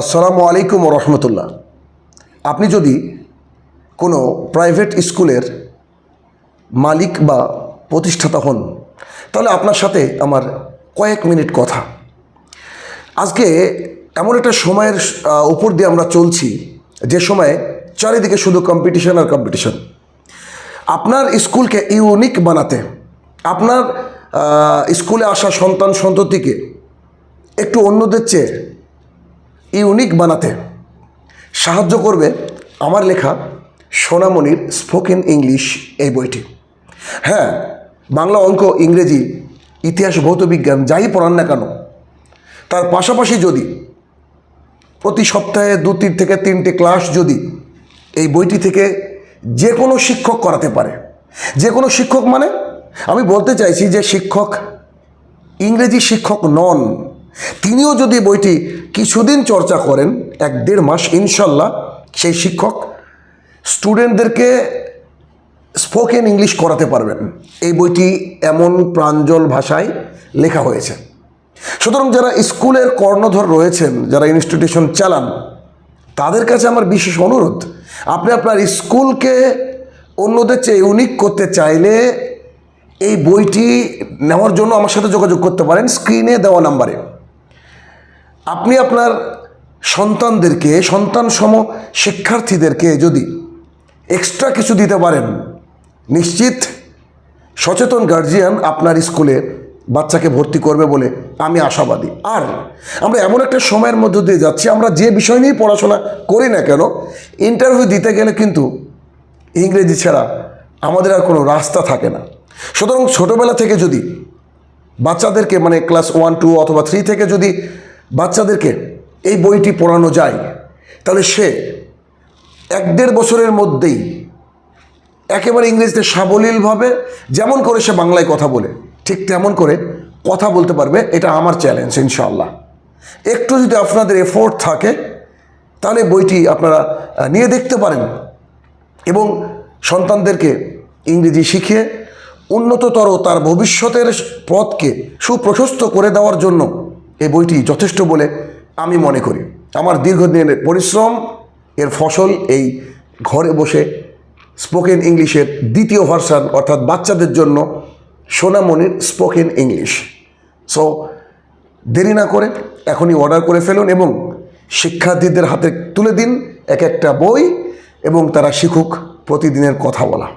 আসসালামু আলাইকুম রহমতুল্লাহ। আপনি যদি কোনো প্রাইভেট স্কুলের মালিক বা প্রতিষ্ঠাতা হন, তাহলে আপনার সাথে আমার কয়েক মিনিট কথা। আজকে এমন একটা সময়ের উপর দিয়ে আমরা চলছি, যে সময়ে চারিদিকে শুধু কম্পিটিশন আর কম্পিটিশন আপনার স্কুলকে ইউনিক বানাতে, আপনার স্কুলে আসা সন্তান সন্ততিকে একটু অন্যদের চেয়ে ইউনিক বানাতে। সাহায্য করবে আমার লেখা সোনামণির স্পোকেন ইংলিশ এই বইটি। হ্যাঁ বাংলা অঙ্ক, ইংরেজি, ইতিহাস ভৌত বিজ্ঞান যাই পড়ান না কেন, তার পাশাপাশি যদি প্রতি সপ্তাহে দু তিন থেকে তিনটে ক্লাস যদি এই বইটি থেকে যে কোনো শিক্ষক করাতে পারে। যে কোনো শিক্ষক মানে আমি বলতে চাইছি যে শিক্ষক ইংরেজি শিক্ষক নন। তিনিও যদি বইটি কিছুদিন চর্চা করেন, এক দেড় মাস, ইনশাল্লাহ সেই শিক্ষক স্টুডেন্টদেরকে স্পোকেন ইংলিশ করাতে পারবেন। এই বইটি এমন প্রাঞ্জল ভাষায় লেখা হয়েছে। সুতরাং যারা স্কুলের কর্ণধর রয়েছেন, যারা ইনস্টিটিউশন চালান, তাদের কাছে আমার বিশেষ অনুরোধ, আপনি আপনার স্কুলকে অন্যদের চেয়ে ইউনিক করতে চাইলে এই বইটি নেওয়ার জন্য আমার সাথে যোগাযোগ করতে পারেন স্ক্রিনে দেওয়া নাম্বারে আপনি আপনার সন্তানদেরকে, সন্তানসম শিক্ষার্থীদেরকে যদি এক্সট্রা কিছু দিতে পারেন, নিশ্চিত সচেতন গার্জিয়ান আপনার স্কুলে বাচ্চাকে ভর্তি করবে বলে আমি আশাবাদী। আর আমরা এমন একটা সময়ের মধ্য দিয়ে যাচ্ছি, আমরা যে বিষয় নিয়ে পড়াশোনা করি না কেন ইন্টারভিউ দিতে গেলে কিন্তু ইংরেজি ছাড়া আমাদের আর কোনো রাস্তা থাকে না। সুতরাং ছোটোবেলা থেকে যদি বাচ্চাদেরকে মানে ক্লাস ওয়ান টু অথবা থ্রি থেকে যদি বাচ্চাদেরকে এই বইটি পড়ানো যায়। তাহলে সে এক দেড় বছরের মধ্যেই একেবারে ইংরেজিতে সাবলীলভাবে যেমন করে সে বাংলায় কথা বলে, ঠিক তেমন করে কথা বলতে পারবে, এটা আমার চ্যালেঞ্জ ইনশাল্লাহ একটু যদি আপনাদের এফোর্ট থাকে, তাহলে বইটি আপনারা নিয়ে দেখতে পারেন এবং সন্তানদেরকে ইংরেজি শিখিয়ে উন্নততর তার ভবিষ্যতের পথকে সুপ্রশস্ত করে দেওয়ার জন্য এই বইটি যথেষ্ট বলে আমি মনে করি। আমার দীর্ঘদিনের পরিশ্রম, এর ফসল এই ঘরে বসে স্পোকেন ইংলিশের দ্বিতীয় ভার্সান অর্থাৎ বাচ্চাদের জন্য সোনামণির স্পোকেন ইংলিশ সো দেরি না করে এখনই অর্ডার করে ফেলুন এবং শিক্ষার্থীদের হাতে তুলে দিন এক একটা বই এবং তারা শিখুক প্রতিদিনের কথা বলা।